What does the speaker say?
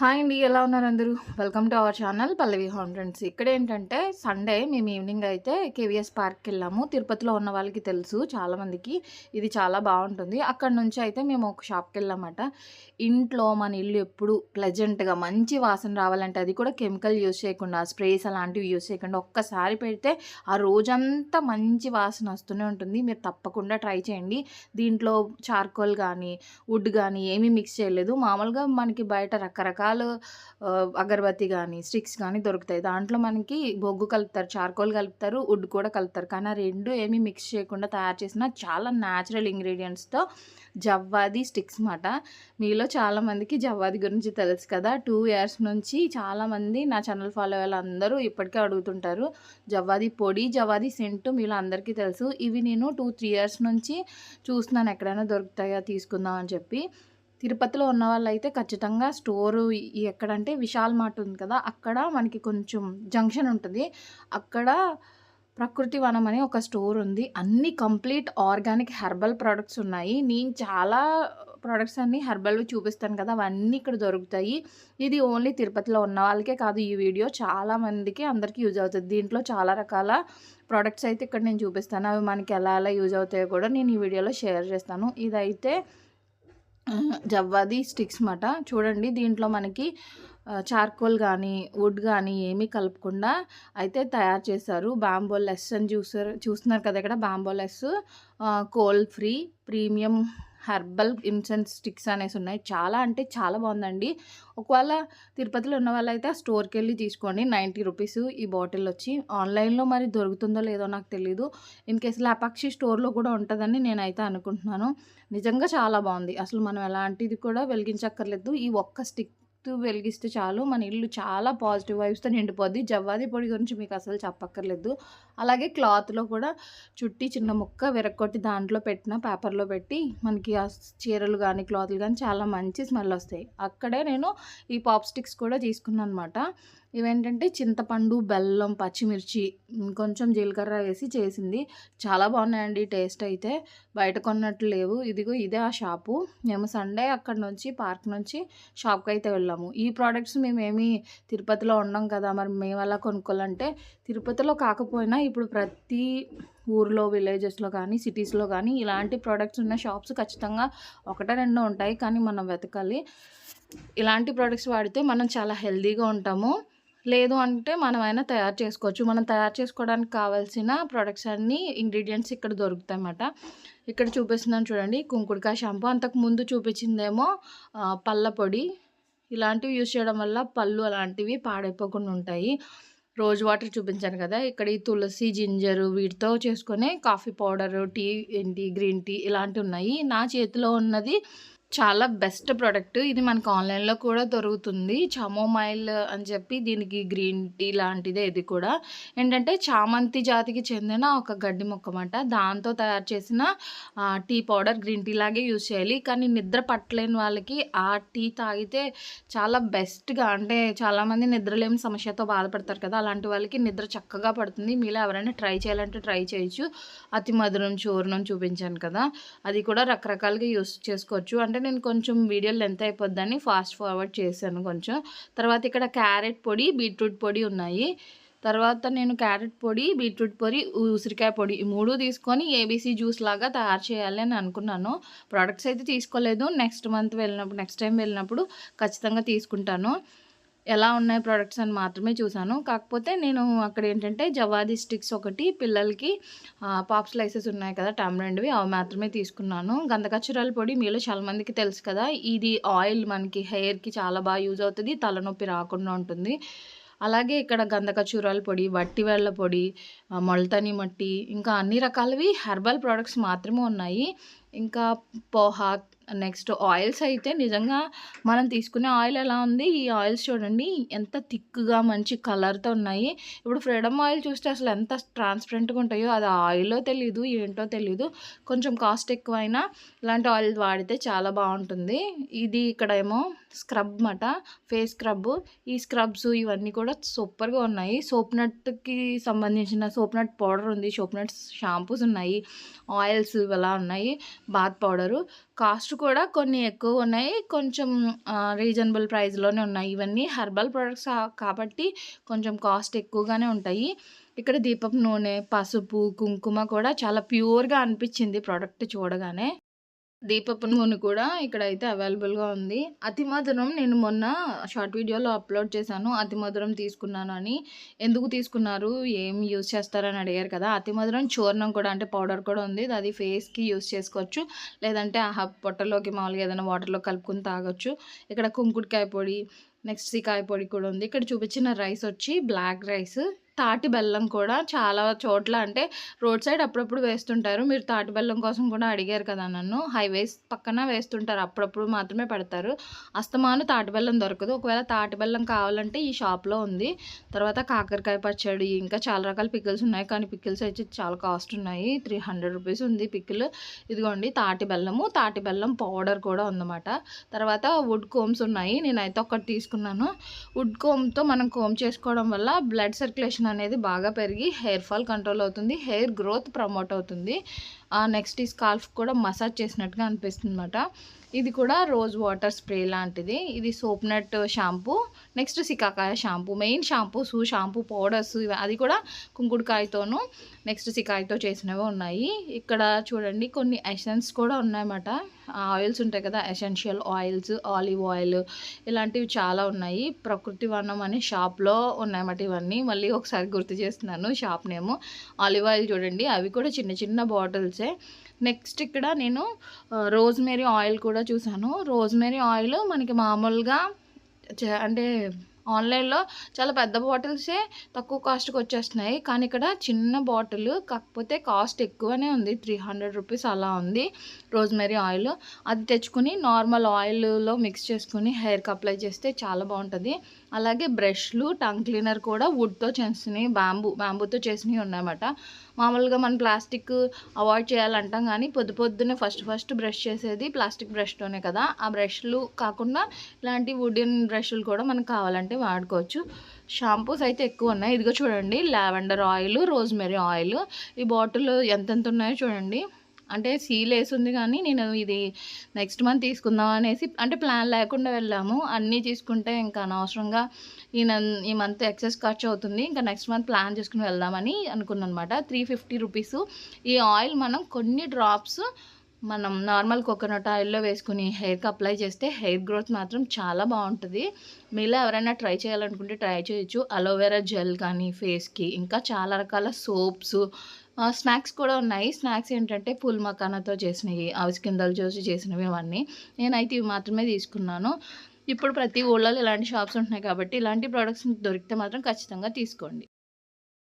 Hi అండి ఎలా ఉన్నారు అందరూ? Welcome to our channel Pallavi home friends ఇక్కడ ఏంటంటే సండే మేము ఈవినింగ్ అయితే కేవీఎస్ పార్క్కి వెళ్ళాము తిరుపతిలో ఉన్న వాళ్ళకి తెలుసు చాలామందికి ఇది చాలా బాగుంటుంది. అక్కడ నుంచి అయితే మేము ఒక షాప్కి వెళ్ళామట ఇంట్లో మన ఇల్లు ఎప్పుడు ప్లెజెంట్గా మంచి వాసన రావాలంటే అది కూడా కెమికల్ యూస్ చేయకుండా స్ప్రేస్ అలాంటివి యూస్ చేయకుండా ఒక్కసారి పెడితే ఆ రోజంతా మంచి వాసన వస్తూనే ఉంటుంది. మీరు తప్పకుండా ట్రై చేయండి. దీంట్లో చార్కోల్ కానీ వుడ్ కానీ ఏమీ మిక్స్ చేయలేదు. మామూలుగా మనకి బయట రకరకాల అగరబత్తి కానీ స్టిక్స్ కానీ దొరుకుతాయి. దాంట్లో మనకి బొగ్గు కలుపుతారు చార్కోల్ కలుపుతారు వుడ్ కూడా కలుపుతారు. కానీ ఆ రెండు ఏమీ మిక్స్ చేయకుండా తయారు చేసిన చాలా న్యాచురల్ ఇంగ్రీడియంట్స్తో జవ్వాది స్టిక్స్ మాట. మీలో చాలామందికి జవ్వాది గురించి తెలుసు కదా. టూ ఇయర్స్ నుంచి చాలామంది నా ఛానల్ ఫాలో అయ్యే అందరూ ఇప్పటికే అడుగుతుంటారు జవ్వాది పొడి జవ్వాది సెంటు మీలో అందరికీ తెలుసు. ఇవి నేను టూ త్రీ ఇయర్స్ నుంచి చూస్తున్నాను. ఎక్కడైనా దొరుకుతాయా తీసుకుందాం అని చెప్పి. తిరుపతిలో ఉన్న వాళ్ళైతే ఖచ్చితంగా స్టోరు ఎక్కడంటే విశాల్ మార్ట్ ఉంది కదా అక్కడ మనకి కొంచెం జంక్షన్ ఉంటుంది. అక్కడ ప్రకృతి వనం అని ఒక స్టోర్ ఉంది. అన్ని కంప్లీట్ ఆర్గానిక్ హెర్బల్ ప్రోడక్ట్స్ ఉన్నాయి. నేను చాలా ప్రోడక్ట్స్ అన్నీ హెర్బల్వి చూపిస్తాను కదా అవన్నీ ఇక్కడ దొరుకుతాయి. ఇది ఓన్లీ తిరుపతిలో ఉన్న వాళ్ళకే కాదు ఈ వీడియో చాలా మందికి అందరికీ యూజ్ అవుతుంది. దీంట్లో చాలా రకాల ప్రోడక్ట్స్ అయితే ఇక్కడ నేను చూపిస్తాను. అవి మనకి ఎలా ఎలా యూజ్ అవుతాయో కూడా నేను ఈ వీడియోలో షేర్ చేస్తాను. ఇదైతే జవ్వాది స్టిక్స్ మాట. చూడండి దీంట్లో మనకి చార్కోల్ కానీ వుడ్ కానీ ఏమీ కలపకుండా అయితే తయారు చేశారు. బాంబో లెస్ అని చూసారు చూస్తున్నారు కదా ఇక్కడ bamboo less. Coal free premium herbal incense sticks అనేసి ఉన్నాయి. చాలా అంటే చాలా బాగుందండి. ఒకవేళ తిరుపతిలో ఉన్న వాళ్ళైతే ఆ స్టోర్కి వెళ్ళి తీసుకోండి. నైంటీ రూపీస్ ఈ బాటిల్ వచ్చి ఆన్లైన్లో మరి దొరుకుతుందో లేదో నాకు తెలీదు. ఇన్ కేసు లాపాక్షి స్టోర్లో కూడా ఉంటుందని నేనైతే అనుకుంటున్నాను. నిజంగా చాలా బాగుంది. అసలు మనం ఎలాంటిది కూడా వెలిగించక్కర్లేదు. ఈ ఒక్క స్టిక్ వెలిగిస్తే చాలు. మన ఇల్లు చాలా పాజిటివ్ వైబ్స్తో నిండిపోద్ది. జవ్వాది పొడి గురించి మీకు అసలు చెప్పక్కర్లేదు. అలాగే క్లాత్లో కూడా చుట్టి చిన్న ముక్క విరక్కొట్టి దాంట్లో పెట్టిన పేపర్లో పెట్టి మనకి ఆ చీరలు కానీ క్లాత్లు కానీ చాలా మంచి స్మెల్ వస్తాయి. అక్కడే నేను ఈ పాప్ స్టిక్స్ కూడా తీసుకున్నాను అనమాట ఇవేంటంటే చింతపండు బెల్లం పచ్చిమిర్చి కొంచెం జీలకర్ర వేసి చేసింది. చాలా బాగున్నాయండి టేస్ట్ అయితే. బయట కొన్నట్లు లేవు. ఇదిగో ఇదే ఆ షాపు. మేము సండే అక్కడ నుంచి పార్క్ నుంచి షాప్కి అయితే వెళ్ళాం. వెళ్ళాము ఈ ప్రోడక్ట్స్ మేమేమి తిరుపతిలో ఉన్నాం కదా మరి మేము ఎలా కొనుక్కోవాలంటే తిరుపతిలో కాకపోయినా ఇప్పుడు ప్రతి ఊర్లో విలేజెస్లో కానీ సిటీస్లో కానీ ఇలాంటి ప్రోడక్ట్స్ ఉన్న షాప్స్ ఖచ్చితంగా ఒకటే రెండో ఉంటాయి. కానీ మనం వెతకాలి. ఇలాంటి ప్రోడక్ట్స్ వాడితే మనం చాలా హెల్దీగా ఉంటాము. లేదు అంటే మనమైనా తయారు చేసుకోవచ్చు. మనం తయారు చేసుకోవడానికి కావాల్సిన ప్రొడక్ట్స్ అన్నీ ఇంగ్రీడియంట్స్ ఇక్కడ దొరుకుతాయి అన్నమాట. ఇక్కడ చూపిస్తున్నాను చూడండి. కుంకుడుకాయ షాంపూ అంతకు ముందు చూపించిందేమో పళ్ళ పొడి ఇలాంటివి యూజ్ చేయడం వల్ల పళ్ళు అలాంటివి పాడైపోకుండా ఉంటాయి. రోజ్ వాటర్ చూపించాను కదా ఇక్కడ ఈ తులసి జింజరు వీటితో చేసుకునే కాఫీ పౌడర్ టీ ఏంటి గ్రీన్ టీ ఇలాంటివి ఉన్నాయి. నా చేతిలో ఉన్నది చాలా బెస్ట్ ప్రోడక్ట్. ఇది మనకు ఆన్లైన్లో కూడా దొరుకుతుంది. చమోమైల్ అని చెప్పి దీనికి గ్రీన్ టీ లాంటిదే ఇది కూడా. ఏంటంటే చామంతి జాతికి చెందిన ఒక గడ్డి మొక్క అన్నమాట. దాంతో తయారు చేసిన టీ పౌడర్ గ్రీన్ టీ లాగే యూజ్ చేయాలి. కానీ నిద్ర పట్టలేని వాళ్ళకి ఆ టీ తాగితే చాలా బెస్ట్గా అంటే చాలామంది నిద్రలేని సమస్యతో బాధపడతారు కదా. అలాంటి వాళ్ళకి నిద్ర చక్కగా పడుతుంది. మీలో ఎవరైనా ట్రై చేయాలంటే ట్రై చేయొచ్చు. అతి మధురం చూర్ణం చూపించాను కదా. అది కూడా రకరకాలుగా యూస్ చేసుకోవచ్చు. అంటే అంటే నేను కొంచెం వీడియో లెంత్ అయిపోద్దని ఫాస్ట్ ఫార్వర్డ్ చేశాను కొంచెం. తర్వాత ఇక్కడ క్యారెట్ పొడి బీట్రూట్ పొడి ఉన్నాయి. తర్వాత నేను క్యారెట్ పొడి బీట్రూట్ పొడి ఉసిరికాయ పొడి ఈ మూడు తీసుకొని ఏబీసీ జ్యూస్ లాగా తయారు చేయాలి అని అనుకున్నాను. ప్రోడక్ట్స్ అయితే తీసుకోలేదు. నెక్స్ట్ మంత్ వెళ్ళినప్పుడు నెక్స్ట్ టైం వెళ్ళినప్పుడు ఖచ్చితంగా తీసుకుంటాను. ఎలా ఉన్నాయి ప్రోడక్ట్స్ అని మాత్రమే చూశాను. కాకపోతే నేను అక్కడ ఏంటంటే జవాది స్టిక్స్ ఒకటి పిల్లలకి పాప్ స్లైసెస్ ఉన్నాయి కదా టామ్రెండ్వి అవి మాత్రమే తీసుకున్నాను. గంధకచ్చురాల పొడి మీలో చాలా మందికి తెలుసు కదా ఇది ఆయిల్ మనకి హెయిర్కి చాలా బాగా యూజ్ అవుతుంది తలనొప్పి రాకుండా ఉంటుంది. అలాగే ఇక్కడ గంధకచూరాల పొడి వట్టివేళ్ళ పొడి మొలతని మట్టి ఇంకా అన్ని రకాలవి హెర్బల్ ప్రోడక్ట్స్ మాత్రమే ఉన్నాయి. ఇంకా పోహా నెక్స్ట్ ఆయిల్స్ అయితే నిజంగా మనం తీసుకునే ఆయిల్ ఎలా ఉంది? ఈ ఆయిల్స్ చూడండి ఎంత థిక్గా మంచి కలర్తో ఉన్నాయి. ఇప్పుడు ఫ్రీడమ్ ఆయిల్ చూస్తే అసలు ఎంత ట్రాన్స్పరెంట్గా ఉంటాయో అది ఆయిల్లో తెలీదు ఏంటో తెలీదు. కొంచెం కాస్ట్ ఎక్కువైనా ఇలాంటి ఆయిల్ వాడితే చాలా బాగుంటుంది. ఇది ఇక్కడ ఏమో స్క్రబ్ మాట ఫేస్ స్క్రబ్. ఈ స్క్రబ్స్ ఇవన్నీ కూడా సూపర్గా ఉన్నాయి. సోప్ నట్కి సంబంధించిన సోప్ నట్ పౌడర్ ఉంది సోప్ నట్ షాంపూస్ ఉన్నాయి ఆయిల్స్ ఇలా ఉన్నాయి బాత్ పౌడరు. కాస్ట్ కూడా కొన్ని ఎక్కువ ఉన్నాయి. కొంచెం రీజనబుల్ ప్రైస్లోనే ఉన్నాయి. ఇవన్నీ హెర్బల్ ప్రొడక్ట్స్ కాబట్టి కొంచెం కాస్ట్ ఎక్కువగానే ఉంటాయి. ఇక్కడ దీపపు నూనె పసుపు కుంకుమ కూడా చాలా ప్యూర్గా అనిపించింది ప్రోడక్ట్ చూడగానే. దీపపు నూనె కూడా అయితే అవైలబుల్గా ఉంది. అతి మధురం నేను మొన్న షార్ట్ వీడియోలో అప్లోడ్ చేశాను. అతి మధురం తీసుకున్నాను అని. ఎందుకు తీసుకున్నారు? ఏం యూస్ చేస్తారని అడిగారు కదా. అతి మధురం చూర్ణం కూడా అంటే పౌడర్ కూడా ఉంది. అది ఫేస్కి యూస్ చేసుకోవచ్చు. లేదంటే ఆ పొట్టలోకి మామూలుగా ఏదైనా వాటర్లో కలుపుకుని తాగొచ్చు. ఇక్కడ కుంకుడుకాయ పొడి నెక్స్ట్ సీకాయ పొడి కూడా ఉంది. ఇక్కడ చూపించిన రైస్ వచ్చి బ్లాక్ రైస్. తాటి బెల్లం కూడా చాలా చోట్ల అంటే రోడ్ సైడ్ అప్పుడప్పుడు వేస్తుంటారు. మీరు తాటి బెల్లం కోసం కూడా అడిగారు కదా నన్ను. హైవేస్ పక్కన వేస్తుంటారు. అప్పుడప్పుడు మాత్రమే పెడతారు. అస్తమాను తాటి బెల్లం దొరకదు. ఒకవేళ తాటి బెల్లం కావాలంటే ఈ షాప్లో ఉంది. తర్వాత కాకరకాయ పచ్చడి ఇంకా చాలా రకాల పికిల్స్ ఉన్నాయి. కానీ పికిల్స్ అయితే చాలా కాస్ట్ ఉన్నాయి. త్రీ హండ్రెడ్ రూపీస్ ఉంది పికిల్. ఇదిగోండి తాటి బెల్లము. తాటి బెల్లం పౌడర్ కూడా ఉందన్నమాట. తర్వాత వుడ్ కోమ్స్ ఉన్నాయి. నేనైతే ఒకటి తీసుకున్నాను. వుడ్ కోమ్తో మనం కోమ్ చేసుకోవడం వల్ల బ్లడ్ సర్క్యులేషన్ అనేది బాగా పెరిగి హెయిర్ ఫాల్ కంట్రోల్ అవుతుంది హెయిర్ గ్రోత్ ప్రమోట్ అవుతుంది. నెక్స్ట్ ఈ స్కాల్ఫ్ కూడా మసాజ్ చేసినట్టుగా అనిపిస్తుంది అనమాట ఇది కూడా రోజ్ వాటర్ స్ప్రే లాంటిది. ఇది soap nut shampoo next shikakai shampoo main shampoos shampoo powders అది కూడా కుంకుడుకాయతోనూ నెక్స్ట్ సికాయతో చేసినవి ఉన్నాయి. ఇక్కడ చూడండి కొన్ని ఎసెన్స్ కూడా ఉన్నాయన్నమాట. ఆయిల్స్ ఉంటాయి కదా ఎసెన్షియల్ ఆయిల్స్ ఆలివ్ ఆయిల్ ఇలాంటివి చాలా ఉన్నాయి. ప్రకృతి వనం అనే షాప్లో ఉన్నాయన్నమాట ఇవన్నీ. మళ్ళీ ఒకసారి గుర్తు చేస్తున్నాను షాప్ నేము. ఆలివ్ ఆయిల్ చూడండి అవి కూడా చిన్న చిన్న బాటిల్సే. నెక్స్ట్ ఇక్కడ నేను రోజ్మేరీ ఆయిల్ కూడా చూసాను. రోజ్మేరీ ఆయిల్ మనకి మామూలుగా అంటే ఆన్లైన్లో చాలా పెద్ద బాటిల్సే తక్కువ కాస్ట్కి వచ్చేస్తున్నాయి. కానీ ఇక్కడ చిన్న బాటిల్ కాకపోతే కాస్ట్ ఎక్కువనే ఉంది. త్రీ హండ్రెడ్ రూపీస్ అలా ఉంది. రోజ్మెరీ ఆయిల్ అది తెచ్చుకుని నార్మల్ ఆయిల్లో మిక్స్ చేసుకుని హెయిర్కి అప్లై చేస్తే చాలా బాగుంటుంది. అలాగే బ్రష్లు టంగ్ క్లీనర్ కూడా వుడ్తో చేసినవి బ్యాంబూ బ్యాంబూతో చేసినవి ఉన్నాయన్నమాట. మామూలుగా మనం ప్లాస్టిక్ అవాయిడ్ చేయాలంటాం కానీ పొద్దు పొద్దునే ఫస్ట్ ఫస్ట్ బ్రష్ చేసేది ప్లాస్టిక్ బ్రష్తోనే కదా. ఆ బ్రష్లు కాకుండా ఇలాంటి వుడెన్ బ్రష్లు కూడా మనకు కావాలంటే వాడుకోవచ్చు. షాంపూస్ అయితే ఎక్కువ ఉన్నాయి. ఇదిగో చూడండి లావెండర్ ఆయిల్ రోజ్మెరీ ఆయిల్. ఈ బాటిల్ ఎంతెంత ఉన్నాయో చూడండి. అంటే సీల్ వేసింది కానీ నేను ఇది నెక్స్ట్ మంత్ తీసుకుందాం అనేసి అంటే ప్లాన్ లేకుండా వెళ్ళాము. అన్నీ తీసుకుంటే ఇంకా అనవసరంగా ఈ ఈ మంత్ ఎక్సెస్ ఖర్చు అవుతుంది. ఇంకా నెక్స్ట్ మంత్ ప్లాన్ చేసుకుని వెళ్దామని అనుకున్నాను అనమాట త్రీ ఫిఫ్టీ రూపీస్. ఈ ఆయిల్ మనం కొన్ని డ్రాప్స్ మనం నార్మల్ కోకోనట్ ఆయిల్లో వేసుకుని హెయిర్కి అప్లై చేస్తే హెయిర్ గ్రోత్ మాత్రం చాలా బాగుంటుంది. మీలో ఎవరైనా ట్రై చేయాలనుకుంటే ట్రై చేయొచ్చు. అలోవెరా జెల్ కానీ ఫేస్కి ఇంకా చాలా రకాల సోప్స్ స్నాక్స్ కూడా ఉన్నాయి. స్నాక్స్ ఏంటంటే పూల్ మకానాతో చేసినవి అవిసి కిందలు చూసి చేసినవి అవన్నీ. నేనైతే ఇవి మాత్రమే తీసుకున్నాను. ఇప్పుడు ప్రతి ఊళ్ళో ఇలాంటి షాప్స్ ఉంటున్నాయి కాబట్టి ఇలాంటి ప్రోడక్ట్స్ దొరికితే మాత్రం ఖచ్చితంగా తీసుకోండి.